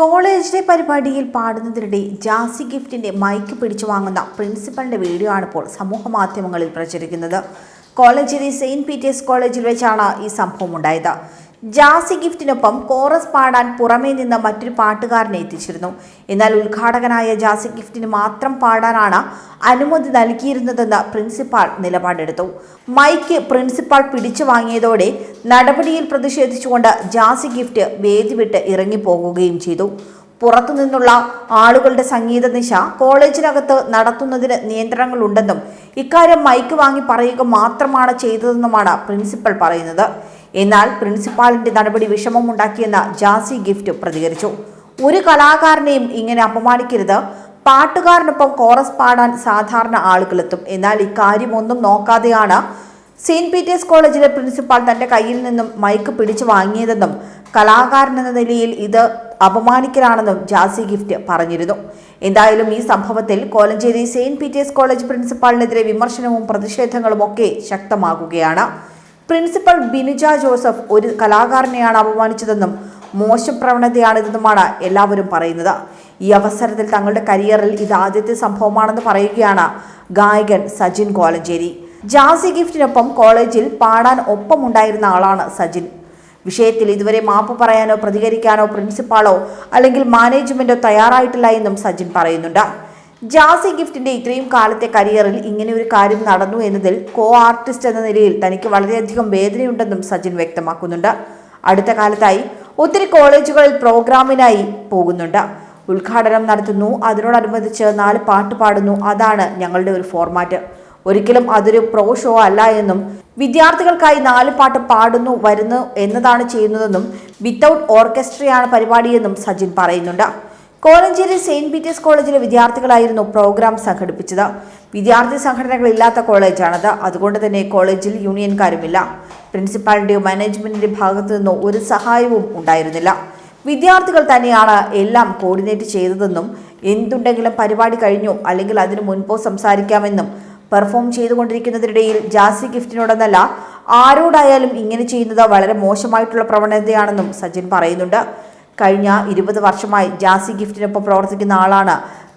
കോളേജിലെ പരിപാടിയിൽ പാടുന്നതിനിടെ ജാസി ഗിഫ്റ്റിന്റെ മൈക്ക് പിടിച്ചു വാങ്ങുന്ന പ്രിൻസിപ്പലിന്റെ വീഡിയോ ആണ് ഇപ്പോൾ സമൂഹ മാധ്യമങ്ങളിൽ പ്രചരിക്കുന്നത്. കോളേജിലെ സെയിന്റ് പീറ്റേഴ്സ് കോളേജിൽ വെച്ചാണ് ഈ സംഭവം ഉണ്ടായത്. ജാസി ഗിഫ്റ്റിനൊപ്പം കോറസ് പാടാൻ പുറമേ നിന്ന് മറ്റൊരു പാട്ടുകാരനെ എത്തിച്ചിരുന്നു. എന്നാൽ ഉദ്ഘാടകനായ ജാസി ഗിഫ്റ്റിന് മാത്രം പാടാനാണ് അനുമതി നൽകിയിരുന്നതെന്ന് പ്രിൻസിപ്പാൾ നിലപാടെടുത്തു. മൈക്ക് പ്രിൻസിപ്പാൾ പിടിച്ചു വാങ്ങിയതോടെ നടപടിയിൽ പ്രതിഷേധിച്ചുകൊണ്ട് ജാസി ഗിഫ്റ്റ് വേദി വിട്ട് ഇറങ്ങിപ്പോകുകയും ചെയ്തു. പുറത്തുനിന്നുള്ള ആളുകളുടെ സംഗീത നിശ കോളേജിനകത്ത് നടത്തുന്നതിന് നിയന്ത്രണങ്ങളുണ്ടെന്നും ഇക്കാര്യം മൈക്ക് വാങ്ങി പറയുക മാത്രമാണ് ചെയ്തതെന്നുമാണ് പ്രിൻസിപ്പൽ പറയുന്നത്. എന്നാൽ പ്രിൻസിപ്പാളിന്റെ നടപടി വിഷമമുണ്ടാക്കിയെന്ന് ജാസി ഗിഫ്റ്റ് പ്രതികരിച്ചു. ഒരു കലാകാരനെയും ഇങ്ങനെ അപമാനിക്കരുത്. പാട്ടുകാരനൊപ്പം കോറസ് പാടാൻ സാധാരണ ആളുകളെത്തും. എന്നാൽ ഇക്കാര്യമൊന്നും നോക്കാതെയാണ് സെയിന്റ് പീറ്റേഴ്സ് കോളേജിലെ പ്രിൻസിപ്പാൾ തന്റെ കയ്യിൽ നിന്നും മൈക്ക് പിടിച്ചു വാങ്ങിയതെന്നും കലാകാരൻ എന്ന നിലയിൽ ഇത് അപമാനിക്കലാണെന്നും ജാസി ഗിഫ്റ്റ് പറഞ്ഞിരുന്നു. എന്തായാലും ഈ സംഭവത്തിൽ കോലഞ്ചേരി സെയിന്റ് പീറ്റേഴ്സ് കോളേജ് പ്രിൻസിപ്പാളിനെതിരെ വിമർശനവും പ്രതിഷേധങ്ങളും ഒക്കെ ശക്തമാകുകയാണ്. പ്രിൻസിപ്പൽ ബിനുജ ജോസഫ് ഒരു കലാകാരനെയാണ് അപമാനിച്ചതെന്നും മോശം പ്രവണതയാണിതെന്നുമാണ് എല്ലാവരും പറയുന്നത്. ഈ അവസരത്തിൽ തങ്ങളുടെ കരിയറിൽ ഇത് ആദ്യത്തെ സംഭവമാണെന്ന് പറയുകയാണ് ഗായകൻ സജിൻ കോലഞ്ചേരി. ജാസി ഗിഫ്റ്റിനൊപ്പം കോളേജിൽ പാടാൻ ഒപ്പമുണ്ടായിരുന്ന ആളാണ് സജിൻ. വിഷയത്തിൽ ഇതുവരെ മാപ്പ് പറയാനോ പ്രതികരിക്കാനോ പ്രിൻസിപ്പാളോ അല്ലെങ്കിൽ മാനേജ്മെന്റോ തയ്യാറായിട്ടില്ല എന്നും സജിൻ പറയുന്നുണ്ട്. ജാസി ഗിഫ്റ്റിന്റെ ഇത്രയും കാലത്തെ കരിയറിൽ ഇങ്ങനെ ഒരു കാര്യം നടന്നു എന്നതിൽ കോ ആർട്ടിസ്റ്റ് എന്ന നിലയിൽ തനിക്ക് വളരെയധികം വേദനയുണ്ടെന്നും സജിൻ വ്യക്തമാക്കുന്നുണ്ട്. അടുത്ത കാലത്തായി ഒത്തിരി കോളേജുകളിൽ പ്രോഗ്രാമിനായി പോകുന്നുണ്ട്. ഉദ്ഘാടനം നടത്തുന്നു. അതിനോടനുബന്ധിച്ച് നാല് പാട്ട് പാടുന്നു. അതാണ് ഞങ്ങളുടെ ഒരു ഫോർമാറ്റ് ഒരിക്കലും അതൊരു പ്രോ ഷോ അല്ല എന്നും വിദ്യാർത്ഥികൾക്കായി നാല് പാട്ട് പാടുന്നു വരുന്നു എന്നതാണ് ചെയ്യുന്നതെന്നും വിത്തൗട്ട് ഓർക്കസ്ട്രയാണ് പരിപാടിയെന്നും സജിൻ പറയുന്നുണ്ട്. കോലഞ്ചേരി സെയിന്റ് പീറ്റേഴ്സ് കോളേജിലെ വിദ്യാർത്ഥികളായിരുന്നു പ്രോഗ്രാം സംഘടിപ്പിച്ചത്. വിദ്യാർത്ഥി സംഘടനകളില്ലാത്ത കോളേജാണത്. അതുകൊണ്ട് തന്നെ കോളേജിൽ യൂണിയൻകാരുമില്ല. പ്രിൻസിപ്പാളിന്റെയോ മാനേജ്മെന്റിന്റെ ഭാഗത്തു നിന്നോ ഒരു സഹായവും ഉണ്ടായിരുന്നില്ല. വിദ്യാർത്ഥികൾ തന്നെയാണ് എല്ലാം കോർഡിനേറ്റ് ചെയ്തതെന്നും എന്തുണ്ടെങ്കിലും പരിപാടി കഴിഞ്ഞു അല്ലെങ്കിൽ അതിനു മുൻപോ സംസാരിക്കാമെന്നും പെർഫോം ചെയ്തുകൊണ്ടിരിക്കുന്നതിനിടയിൽ ജാസി ഗിഫ്റ്റിനോടെന്നല്ല ആരോടായാലും ഇങ്ങനെ ചെയ്യുന്നത് വളരെ മോശമായിട്ടുള്ള പ്രവണതയാണെന്നും സജിൻ പറയുന്നുണ്ട്. കഴിഞ്ഞ ഇരുപത് വർഷമായി ജാസി ഗിഫ്റ്റിനൊപ്പം പ്രവർത്തിക്കുന്ന ആളാണ്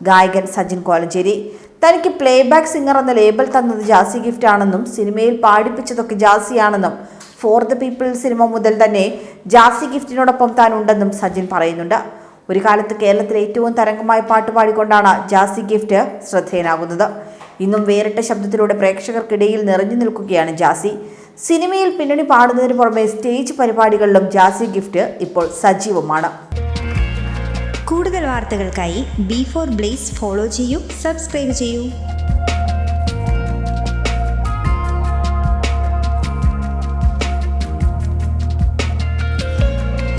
ഗായകൻ സജിൻ കോലഞ്ചേരി. തനിക്ക് പ്ലേബാക്ക് സിംഗർ എന്ന ലേബൽ തന്നത് ജാസി ഗിഫ്റ്റ് ആണെന്നും സിനിമയിൽ പാടിപ്പിച്ചതൊക്കെ ജാസിയാണെന്നും ഫോർ ദ പീപ്പിൾ സിനിമ മുതൽ തന്നെ ജാസി ഗിഫ്റ്റിനോടൊപ്പം താൻ ഉണ്ടെന്നും സജിൻ പറയുന്നുണ്ട്. ഒരു കാലത്ത് കേരളത്തിലെ ഏറ്റവും തരംഗമായ പാട്ട് പാടിക്കൊണ്ടാണ് ജാസി ഗിഫ്റ്റ് ശ്രദ്ധേയനാകുന്നത്. ഇന്നും വേറിട്ട ശബ്ദത്തിലൂടെ പ്രേക്ഷകർക്കിടയിൽ നിറഞ്ഞു നിൽക്കുകയാണ് ജാസി. സിനിമയിൽ പിന്നണി പാടുന്നതിന് പുറമെ സ്റ്റേജ് പരിപാടികളിലും ജാസി ഗിഫ്റ്റ് ഇപ്പോൾ സജീവമാണ്. കൂടുതൽ വാർത്തകൾക്കായി ബി ഫോർ ബ്ലേസ് ഫോളോ ചെയ്യൂ സബ്സ്ക്രൈബ് ചെയ്യൂ.